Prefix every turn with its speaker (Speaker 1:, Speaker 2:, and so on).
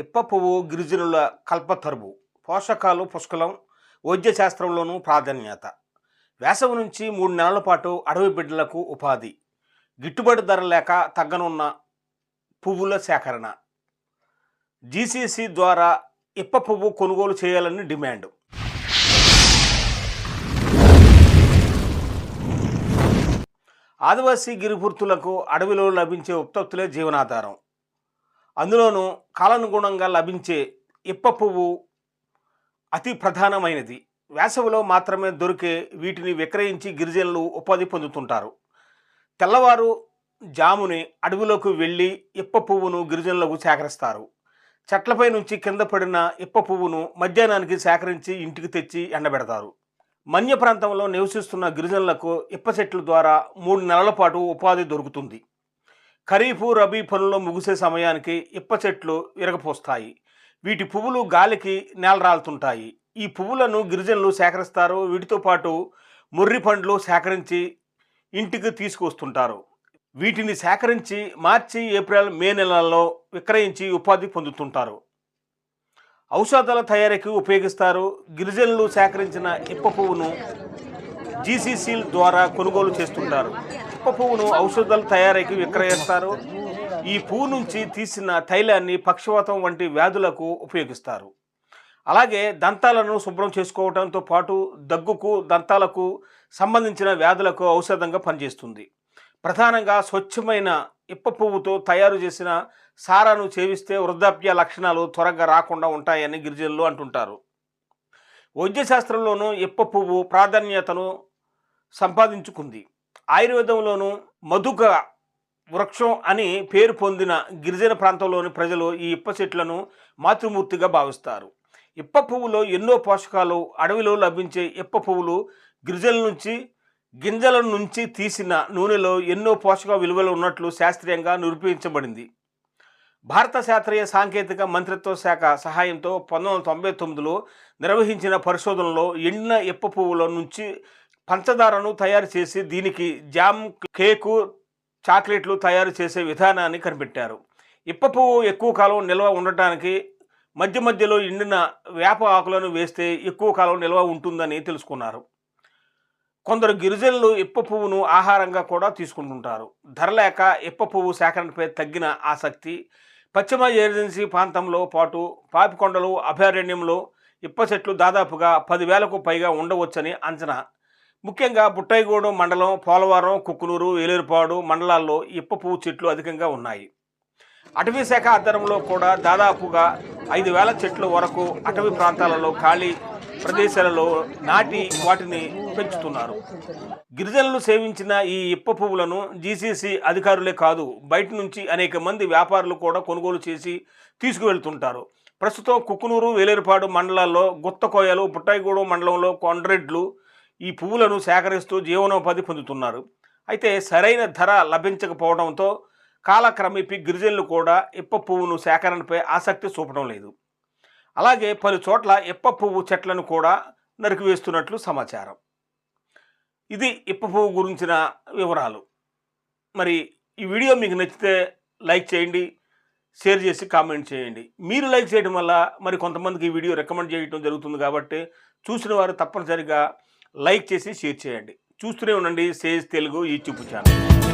Speaker 1: ఇప్ప పువ్వు గిరిజనుల కల్పతరువు పోషకాలు పుష్కలం వైద్య శాస్త్రంలోనూ ప్రాధాన్యత. వేసవి నుంచి మూడు నెలల పాటు అడవి బిడ్డలకు ఉపాధి. గిట్టుబాటు ధర లేక తగ్గనున్న పువ్వుల సేకరణ. జీసీసీ ద్వారా ఇప్ప పువ్వు కొనుగోలు చేయాలని డిమాండ్. ఆదివాసీ గిరిపుర్తులకు అడవిలో లభించే ఉత్పత్తులే జీవనాధారం. అందులోనూ కాలానుగుణంగా లభించే ఇప్ప పువ్వు అతి ప్రధానమైనది. వేసవిలో మాత్రమే దొరికే వీటిని విక్రయించి గిరిజనులు ఉపాధి పొందుతుంటారు. తెల్లవారు జాముని అడవిలోకి వెళ్ళి ఇప్ప పువ్వును గిరిజనులకు సేకరిస్తారు. చెట్లపై నుంచి కింద పడిన ఇప్ప పువ్వును మధ్యాహ్నానికి సేకరించి ఇంటికి తెచ్చి ఎండబెడతారు. మన్య ప్రాంతంలో నివసిస్తున్న గిరిజనులకు ఇప్ప చెట్ల ద్వారా మూడు నెలల పాటు ఉపాధి దొరుకుతుంది. ఖరీఫు రబీ పనులు ముగిసే సమయానికి ఇప్ప చెట్లు విరగపోస్తాయి. వీటి పువ్వులు గాలికి నేలరాలుతుంటాయి. ఈ పువ్వులను గిరిజనులు సేకరిస్తారు. వీటితో పాటు ముర్రి పండ్లు సేకరించి ఇంటికి తీసుకొస్తుంటారు వీటిని సేకరించి మార్చి ఏప్రిల్ మే నెలల్లో విక్రయించి ఉపాధి పొందుతుంటారు. ఔషధాల తయారీకి ఉపయోగిస్తారు. గిరిజనులు సేకరించిన ఇప్ప పువ్వును జీసీసీల ద్వారా కొనుగోలు చేస్తుంటారు. ఇప్ప పువ్వును ఔషధాల తయారీకి విక్రయిస్తారు. ఈ పువ్వు నుంచి తీసిన తైలాన్ని పక్షవాతం వంటి వ్యాధులకు ఉపయోగిస్తారు. అలాగే దంతాలను శుభ్రం చేసుకోవడంతో పాటు దగ్గుకు దంతాలకు సంబంధించిన వ్యాధులకు ఔషధంగా పనిచేస్తుంది. ప్రధానంగా స్వచ్ఛమైన ఇప్ప పువ్వుతో తయారు చేసిన సారాను సేవిస్తే వృద్ధాప్య లక్షణాలు త్వరగా రాకుండా ఉంటాయని గిరిజనులు అంటుంటారు. వైద్యశాస్త్రంలోనూ ఇప్ప పువ్వు ప్రాధాన్యతను సంపాదించుకుంది. ఆయుర్వేదంలోనూ మధుక వృక్షం అని పేరు పొందిన గిరిజన ప్రాంతంలోని ప్రజలు ఈ ఇప్ప చెట్లను మాతృమూర్తిగా భావిస్తారు. ఇప్ప పువ్వులో ఎన్నో పోషకాలు అడవిలో లభించే ఇప్ప పువ్వులు గిరిజల నుంచి గింజల నుంచి తీసిన నూనెలో ఎన్నో పోషక విలువలు ఉన్నట్లు శాస్త్రీయంగా నిరూపించబడింది. భారత శాస్త్రీయ సాంకేతిక మంత్రిత్వ శాఖ సహాయంతో పంతొమ్మిది వందల తొంభై తొమ్మిదిలో నిర్వహించిన పరిశోధనలో ఎండిన ఇప్ప పువ్వుల నుంచి పంచదారను తయారు చేసి దీనికి జామ్ కేకు చాక్లెట్లు తయారు చేసే విధానాన్ని కనిపెట్టారు. ఇప్ప పువ్వు ఎక్కువ కాలం నిల్వ ఉండటానికి మధ్య మధ్యలో ఎండిన వేప ఆకులను వేస్తే ఎక్కువ కాలం నిల్వ ఉంటుందని తెలుసుకున్నారు. కొందరు గిరిజనులు ఇప్ప పువ్వును ఆహారంగా కూడా తీసుకుంటుంటారు. ధర లేక ఇప్ప పువ్వు సేకరణపై తగ్గిన ఆసక్తి పశ్చిమ ఏజెన్సీ ప్రాంతంలో పాటు పాపికొండలు అభయారణ్యంలో ఇప్ప చెట్లు దాదాపుగా పదివేలకు పైగా ఉండవచ్చని అంచనా ముఖ్యంగా బుట్టాయిగూడెం మండలం పోలవరం కుక్కునూరు ఏలేరుపాడు మండలాల్లో ఇప్ప పువ్వు చెట్లు అధికంగా ఉన్నాయి. అటవీ శాఖ ఆధ్వర్యంలో కూడా దాదాపుగా ఐదు వేల చెట్ల వరకు అటవీ ప్రాంతాలలో ఖాళీ ప్రదేశాలలో నాటి వాటిని పెంచుతున్నారు. గిరిజనులు సేవించిన ఈ ఇప్ప పువ్వులను జీసీసీ అధికారులే కాదు బయట నుంచి అనేక మంది వ్యాపారులు కూడా కొనుగోలు చేసి తీసుకువెళ్తుంటారు. ప్రస్తుతం కుక్కునూరు వేలేరుపాడు మండలాల్లో గుత్తకోయలు బుట్టాయిగూడెం మండలంలో కొండ్రెడ్లు ఈ పువ్వులను సేకరిస్తూ జీవనోపాధి పొందుతున్నారు. అయితే సరైన ధర లభించకపోవడంతో కాలక్రమేపీ గిరిజనులు కూడా ఇప్ప పువ్వును సేకరణపై ఆసక్తి చూపడం లేదు. అలాగే పలు చోట్ల ఇప్ప పువ్వు చెట్లను కూడా నరికివేస్తున్నట్లు సమాచారం. ఇది ఇప్ప పువ్వు గురించిన వివరాలు. మరి ఈ వీడియో మీకు నచ్చితే లైక్ చేయండి షేర్ చేసి కామెంట్ చేయండి. మీరు లైక్ చేయడం వల్ల మరి కొంతమందికి ఈ వీడియో రికమెండ్ చేయడం జరుగుతుంది కాబట్టి చూసిన వారు తప్పనిసరిగా లైక్ చేసి షేర్ చేయండి. చూస్తూనే ఉండండి. Sage Telugu YouTube channel.